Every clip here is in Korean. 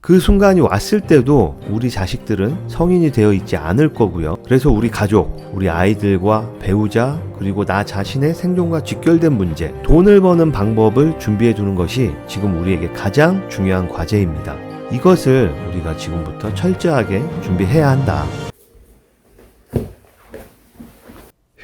그 순간이 왔을 때도 우리 자식들은 성인이 되어 있지 않을 거고요. 그래서 우리 가족, 우리 아이들과 배우자, 그리고 나 자신의 생존과 직결된 문제, 돈을 버는 방법을 준비해 두는 것이 지금 우리에게 가장 중요한 과제입니다. 이것을 우리가 지금부터 철저하게 준비해야 한다.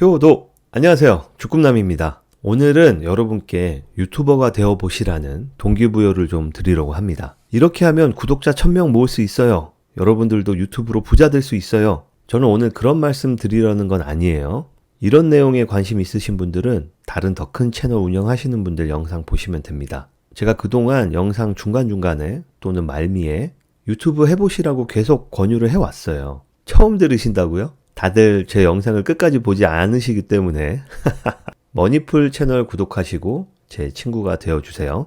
효도! 안녕하세요. 주꿈남입니다. 오늘은 여러분께 유튜버가 되어 보시라는 동기부여를 좀 드리려고 합니다. 이렇게 하면 구독자 1000명 모을 수 있어요. 여러분들도 유튜브로 부자 될 수 있어요. 저는 오늘 그런 말씀 드리려는 건 아니에요. 이런 내용에 관심 있으신 분들은 다른 더 큰 채널 운영하시는 분들 영상 보시면 됩니다. 제가 그동안 영상 중간중간에 또는 말미에 유튜브 해보시라고 계속 권유를 해왔어요. 처음 들으신다고요? 다들 제 영상을 끝까지 보지 않으시기 때문에 머니풀 채널 구독하시고 제 친구가 되어주세요.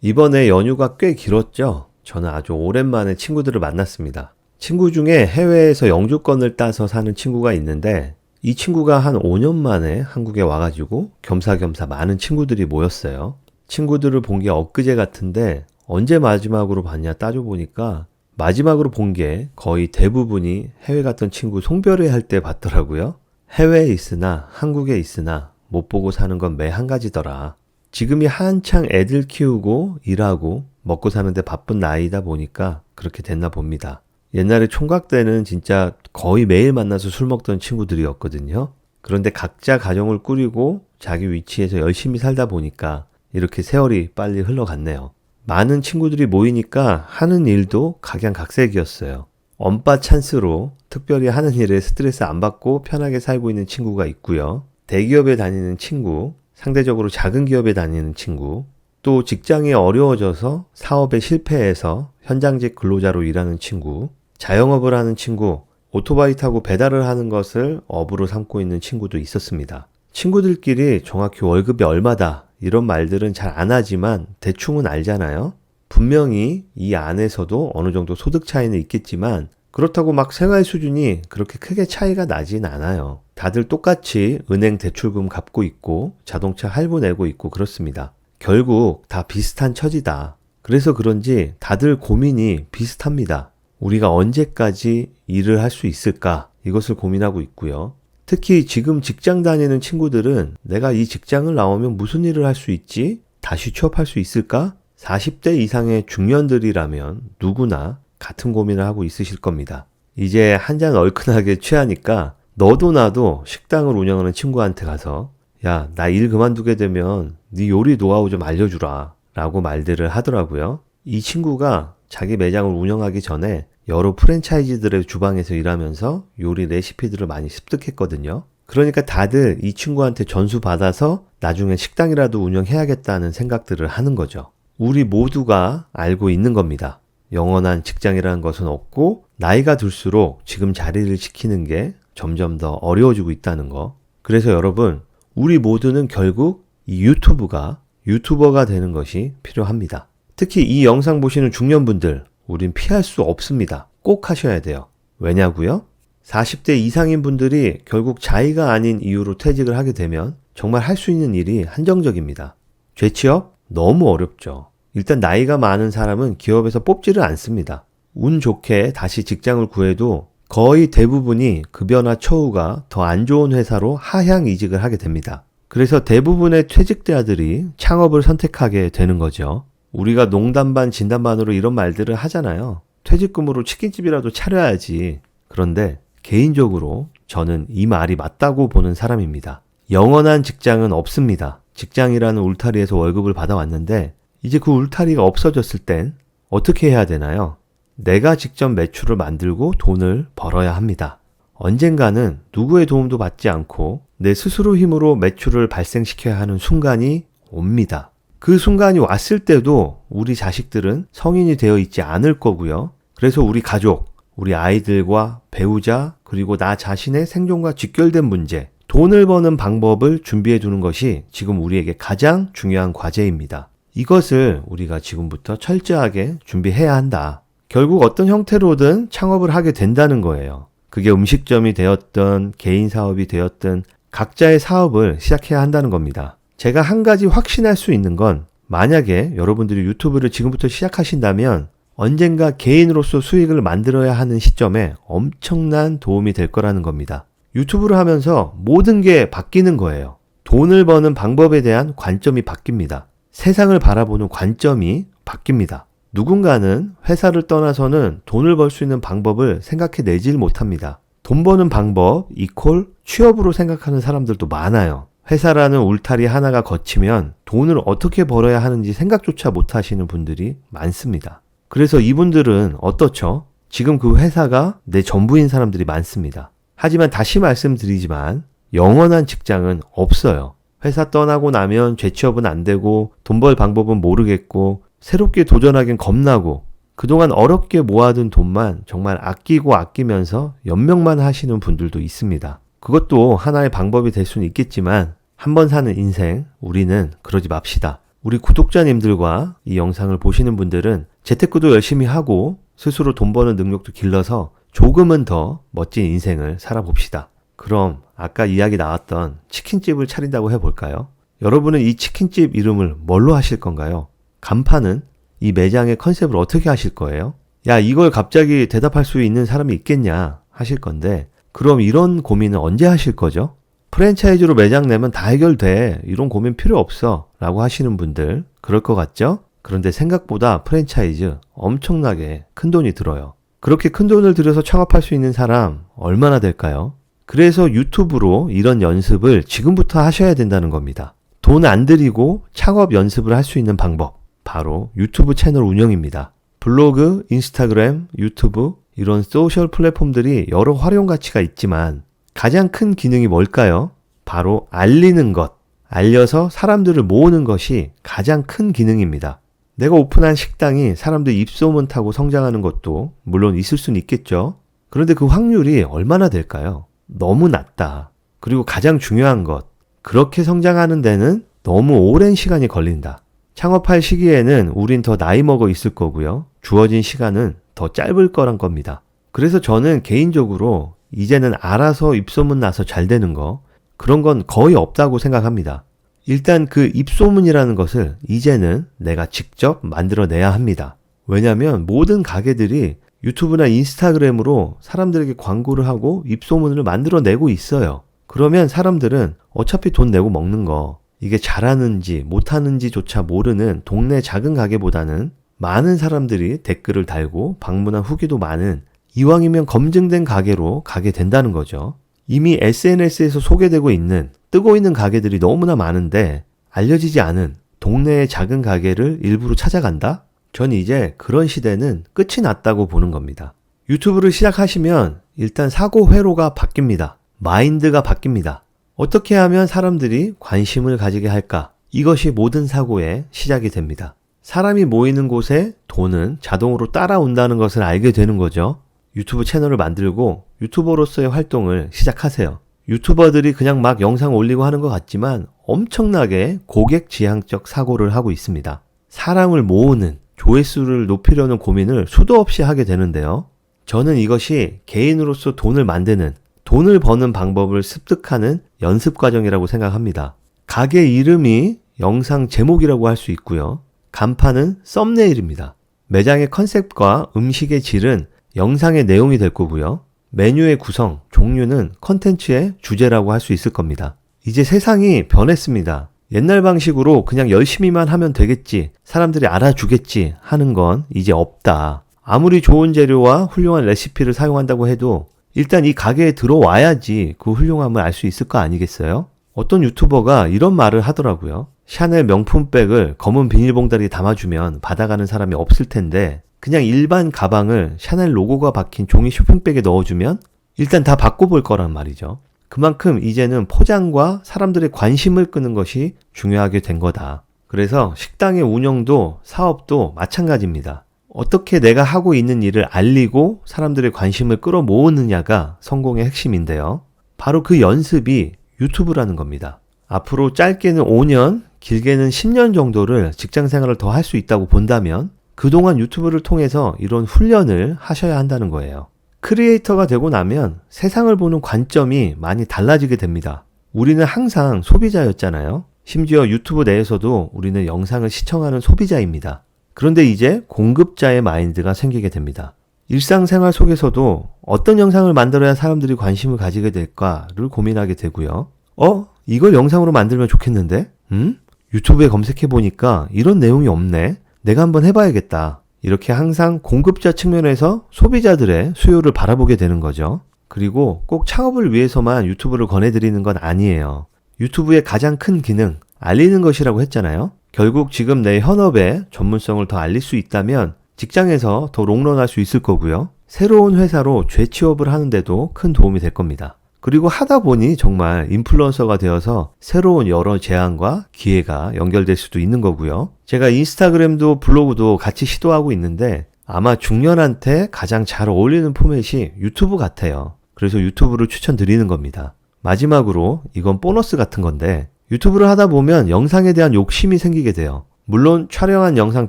이번에 연휴가 꽤 길었죠? 저는 아주 오랜만에 친구들을 만났습니다. 친구 중에 해외에서 영주권을 따서 사는 친구가 있는데 이 친구가 한 5년 만에 한국에 와가지고 겸사겸사 많은 친구들이 모였어요. 친구들을 본 게 엊그제 같은데 언제 마지막으로 봤냐 따져보니까 마지막으로 본 게 거의 대부분이 해외 갔던 친구 송별회 할 때 봤더라고요. 해외에 있으나 한국에 있으나 못 보고 사는 건 매 한 가지더라. 지금이 한창 애들 키우고 일하고 먹고 사는데 바쁜 나이다 보니까 그렇게 됐나 봅니다. 옛날에 총각 때는 진짜 거의 매일 만나서 술 먹던 친구들이었거든요. 그런데 각자 가정을 꾸리고 자기 위치에서 열심히 살다 보니까 이렇게 세월이 빨리 흘러갔네요. 많은 친구들이 모이니까 하는 일도 각양각색이었어요. 엄빠 찬스로 특별히 하는 일에 스트레스 안 받고 편하게 살고 있는 친구가 있고요. 대기업에 다니는 친구, 상대적으로 작은 기업에 다니는 친구, 또 직장이 어려워져서 사업에 실패해서 현장직 근로자로 일하는 친구, 자영업을 하는 친구, 오토바이 타고 배달을 하는 것을 업으로 삼고 있는 친구도 있었습니다. 친구들끼리 정확히 월급이 얼마다 이런 말들은 잘 안 하지만 대충은 알잖아요. 분명히 이 안에서도 어느 정도 소득 차이는 있겠지만 그렇다고 막 생활 수준이 그렇게 크게 차이가 나진 않아요. 다들 똑같이 은행 대출금 갚고 있고 자동차 할부 내고 있고 그렇습니다. 결국 다 비슷한 처지다. 그래서 그런지 다들 고민이 비슷합니다. 우리가 언제까지 일을 할 수 있을까? 이것을 고민하고 있고요. 특히 지금 직장 다니는 친구들은 내가 이 직장을 나오면 무슨 일을 할 수 있지? 다시 취업할 수 있을까? 40대 이상의 중년들이라면 누구나 같은 고민을 하고 있으실 겁니다. 이제 한 잔 얼큰하게 취하니까 너도 나도 식당을 운영하는 친구한테 가서 야, 나 일 그만두게 되면 네 요리 노하우 좀 알려주라 라고 말들을 하더라고요. 이 친구가 자기 매장을 운영하기 전에 여러 프랜차이즈들의 주방에서 일하면서 요리 레시피들을 많이 습득했거든요. 그러니까 다들 이 친구한테 전수 받아서 나중에 식당이라도 운영해야겠다는 생각들을 하는 거죠. 우리 모두가 알고 있는 겁니다. 영원한 직장이라는 것은 없고 나이가 들수록 지금 자리를 지키는 게 점점 더 어려워지고 있다는 거. 그래서 여러분, 우리 모두는 결국 이 유튜브가 유튜버가 되는 것이 필요합니다. 특히 이 영상 보시는 중년분들, 우린 피할 수 없습니다. 꼭 하셔야 돼요. 왜냐고요? 40대 이상인 분들이 결국 자의가 아닌 이유로 퇴직을 하게 되면 정말 할 수 있는 일이 한정적입니다. 재취업? 너무 어렵죠. 일단 나이가 많은 사람은 기업에서 뽑지를 않습니다. 운 좋게 다시 직장을 구해도 거의 대부분이 급여나 처우가 더 안 좋은 회사로 하향 이직을 하게 됩니다. 그래서 대부분의 퇴직자들이 창업을 선택하게 되는 거죠. 우리가 농담 반 진담 반으로 이런 말들을 하잖아요. 퇴직금으로 치킨집이라도 차려야지. 그런데 개인적으로 저는 이 말이 맞다고 보는 사람입니다. 영원한 직장은 없습니다. 직장이라는 울타리에서 월급을 받아왔는데 이제 그 울타리가 없어졌을 땐 어떻게 해야 되나요? 내가 직접 매출을 만들고 돈을 벌어야 합니다. 언젠가는 누구의 도움도 받지 않고 내 스스로 힘으로 매출을 발생시켜야 하는 순간이 옵니다. 그 순간이 왔을 때도 우리 자식들은 성인이 되어 있지 않을 거고요. 그래서 우리 가족, 우리 아이들과 배우자, 그리고 나 자신의 생존과 직결된 문제, 돈을 버는 방법을 준비해 두는 것이 지금 우리에게 가장 중요한 과제입니다. 이것을 우리가 지금부터 철저하게 준비해야 한다. 결국 어떤 형태로든 창업을 하게 된다는 거예요. 그게 음식점이 되었던 개인 사업이 되었던 각자의 사업을 시작해야 한다는 겁니다. 제가 한 가지 확신할 수 있는 건 만약에 여러분들이 유튜브를 지금부터 시작하신다면 언젠가 개인으로서 수익을 만들어야 하는 시점에 엄청난 도움이 될 거라는 겁니다. 유튜브를 하면서 모든 게 바뀌는 거예요. 돈을 버는 방법에 대한 관점이 바뀝니다. 세상을 바라보는 관점이 바뀝니다. 누군가는 회사를 떠나서는 돈을 벌 수 있는 방법을 생각해 내질 못합니다. 돈 버는 방법 이콜 취업으로 생각하는 사람들도 많아요. 회사라는 울타리 하나가 거치면 돈을 어떻게 벌어야 하는지 생각조차 못 하시는 분들이 많습니다. 그래서 이분들은 어떻죠? 지금 그 회사가 내 전부인 사람들이 많습니다. 하지만 다시 말씀드리지만 영원한 직장은 없어요. 회사 떠나고 나면 재취업은 안 되고 돈 벌 방법은 모르겠고 새롭게 도전하긴 겁나고 그동안 어렵게 모아둔 돈만 정말 아끼고 아끼면서 연명만 하시는 분들도 있습니다. 그것도 하나의 방법이 될 수는 있겠지만 한 번 사는 인생 우리는 그러지 맙시다. 우리 구독자님들과 이 영상을 보시는 분들은 재테크도 열심히 하고 스스로 돈 버는 능력도 길러서 조금은 더 멋진 인생을 살아봅시다. 그럼 아까 이야기 나왔던 치킨집을 차린다고 해볼까요? 여러분은 이 치킨집 이름을 뭘로 하실 건가요? 간판은 이 매장의 컨셉을 어떻게 하실 거예요? 야, 이걸 갑자기 대답할 수 있는 사람이 있겠냐 하실 건데, 그럼 이런 고민은 언제 하실 거죠? 프랜차이즈로 매장 내면 다 해결돼. 이런 고민 필요 없어. 라고 하시는 분들, 그럴 것 같죠? 그런데 생각보다 프랜차이즈 엄청나게 큰 돈이 들어요. 그렇게 큰 돈을 들여서 창업할 수 있는 사람 얼마나 될까요? 그래서 유튜브로 이런 연습을 지금부터 하셔야 된다는 겁니다. 돈 안 들이고 창업 연습을 할 수 있는 방법. 바로 유튜브 채널 운영입니다. 블로그, 인스타그램, 유튜브, 이런 소셜 플랫폼들이 여러 활용 가치가 있지만 가장 큰 기능이 뭘까요? 바로 알리는 것. 알려서 사람들을 모으는 것이 가장 큰 기능입니다. 내가 오픈한 식당이 사람들 입소문 타고 성장하는 것도 물론 있을 수는 있겠죠. 그런데 그 확률이 얼마나 될까요? 너무 낮다. 그리고 가장 중요한 것. 그렇게 성장하는 데는 너무 오랜 시간이 걸린다. 창업할 시기에는 우린 더 나이 먹어 있을 거고요. 주어진 시간은 더 짧을 거란 겁니다. 그래서 저는 개인적으로 이제는 알아서 입소문 나서 잘 되는 거, 그런 건 거의 없다고 생각합니다. 일단 그 입소문이라는 것을 이제는 내가 직접 만들어내야 합니다. 왜냐하면 모든 가게들이 유튜브나 인스타그램으로 사람들에게 광고를 하고 입소문을 만들어내고 있어요. 그러면 사람들은 어차피 돈 내고 먹는 거, 이게 잘하는지 못하는지조차 모르는 동네 작은 가게보다는 많은 사람들이 댓글을 달고 방문한 후기도 많은 이왕이면 검증된 가게로 가게 된다는 거죠. 이미 SNS에서 소개되고 있는 뜨고 있는 가게들이 너무나 많은데 알려지지 않은 동네의 작은 가게를 일부러 찾아간다? 전 이제 그런 시대는 끝이 났다고 보는 겁니다. 유튜브를 시작하시면 일단 사고 회로가 바뀝니다. 마인드가 바뀝니다. 어떻게 하면 사람들이 관심을 가지게 할까? 이것이 모든 사고의 시작이 됩니다. 사람이 모이는 곳에 돈은 자동으로 따라온다는 것을 알게 되는 거죠. 유튜브 채널을 만들고 유튜버로서의 활동을 시작하세요. 유튜버들이 그냥 막 영상 올리고 하는 것 같지만 엄청나게 고객 지향적 사고를 하고 있습니다. 사람을 모으는 조회수를 높이려는 고민을 수도 없이 하게 되는데요. 저는 이것이 개인으로서 돈을 만드는 돈을 버는 방법을 습득하는 연습 과정이라고 생각합니다. 가게 이름이 영상 제목이라고 할 수 있고요. 간판은 썸네일입니다. 매장의 컨셉과 음식의 질은 영상의 내용이 될 거고요. 메뉴의 구성, 종류는 컨텐츠의 주제라고 할 수 있을 겁니다. 이제 세상이 변했습니다. 옛날 방식으로 그냥 열심히만 하면 되겠지, 사람들이 알아주겠지 하는 건 이제 없다. 아무리 좋은 재료와 훌륭한 레시피를 사용한다고 해도 일단 이 가게에 들어와야지 그 훌륭함을 알 수 있을 거 아니겠어요? 어떤 유튜버가 이런 말을 하더라고요. 샤넬 명품백을 검은 비닐봉다리에 담아주면 받아가는 사람이 없을 텐데 그냥 일반 가방을 샤넬 로고가 박힌 종이 쇼핑백에 넣어주면 일단 다 바꿔볼 거란 말이죠. 그만큼 이제는 포장과 사람들의 관심을 끄는 것이 중요하게 된 거다. 그래서 식당의 운영도 사업도 마찬가지입니다. 어떻게 내가 하고 있는 일을 알리고 사람들의 관심을 끌어모으느냐가 성공의 핵심인데요. 바로 그 연습이 유튜브라는 겁니다. 앞으로 짧게는 5년, 길게는 10년 정도를 직장 생활을 더 할 수 있다고 본다면 그동안 유튜브를 통해서 이런 훈련을 하셔야 한다는 거예요. 크리에이터가 되고 나면 세상을 보는 관점이 많이 달라지게 됩니다. 우리는 항상 소비자였잖아요. 심지어 유튜브 내에서도 우리는 영상을 시청하는 소비자입니다. 그런데 이제 공급자의 마인드가 생기게 됩니다. 일상생활 속에서도 어떤 영상을 만들어야 사람들이 관심을 가지게 될까를 고민하게 되고요. 어? 이걸 영상으로 만들면 좋겠는데? 음? 유튜브에 검색해 보니까 이런 내용이 없네. 내가 한번 해봐야겠다. 이렇게 항상 공급자 측면에서 소비자들의 수요를 바라보게 되는 거죠. 그리고 꼭 창업을 위해서만 유튜브를 권해드리는 건 아니에요. 유튜브의 가장 큰 기능, 알리는 것이라고 했잖아요. 결국 지금 내 현업의 전문성을 더 알릴 수 있다면 직장에서 더 롱런할 수 있을 거고요. 새로운 회사로 재취업을 하는데도 큰 도움이 될 겁니다. 그리고 하다 보니 정말 인플루언서가 되어서 새로운 여러 제안과 기회가 연결될 수도 있는 거고요. 제가 인스타그램도 블로그도 같이 시도하고 있는데 아마 중년한테 가장 잘 어울리는 포맷이 유튜브 같아요. 그래서 유튜브를 추천드리는 겁니다. 마지막으로 이건 보너스 같은 건데 유튜브를 하다 보면 영상에 대한 욕심이 생기게 돼요. 물론 촬영한 영상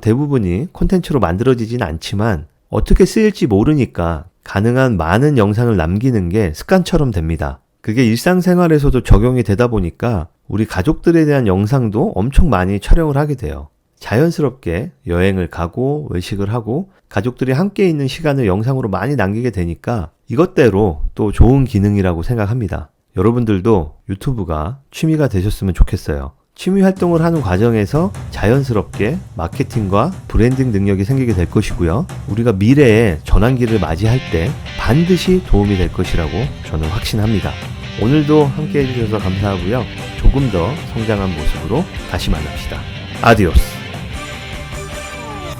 대부분이 콘텐츠로 만들어지진 않지만 어떻게 쓰일지 모르니까 가능한 많은 영상을 남기는 게 습관처럼 됩니다. 그게 일상생활에서도 적용이 되다 보니까 우리 가족들에 대한 영상도 엄청 많이 촬영을 하게 돼요. 자연스럽게 여행을 가고 외식을 하고 가족들이 함께 있는 시간을 영상으로 많이 남기게 되니까 이것대로 또 좋은 기능이라고 생각합니다. 여러분들도 유튜브가 취미가 되셨으면 좋겠어요. 취미 활동을 하는 과정에서 자연스럽게 마케팅과 브랜딩 능력이 생기게 될 것이고요. 우리가 미래의 전환기를 맞이할 때 반드시 도움이 될 것이라고 저는 확신합니다. 오늘도 함께 해주셔서 감사하고요. 조금 더 성장한 모습으로 다시 만납시다. 아디오스.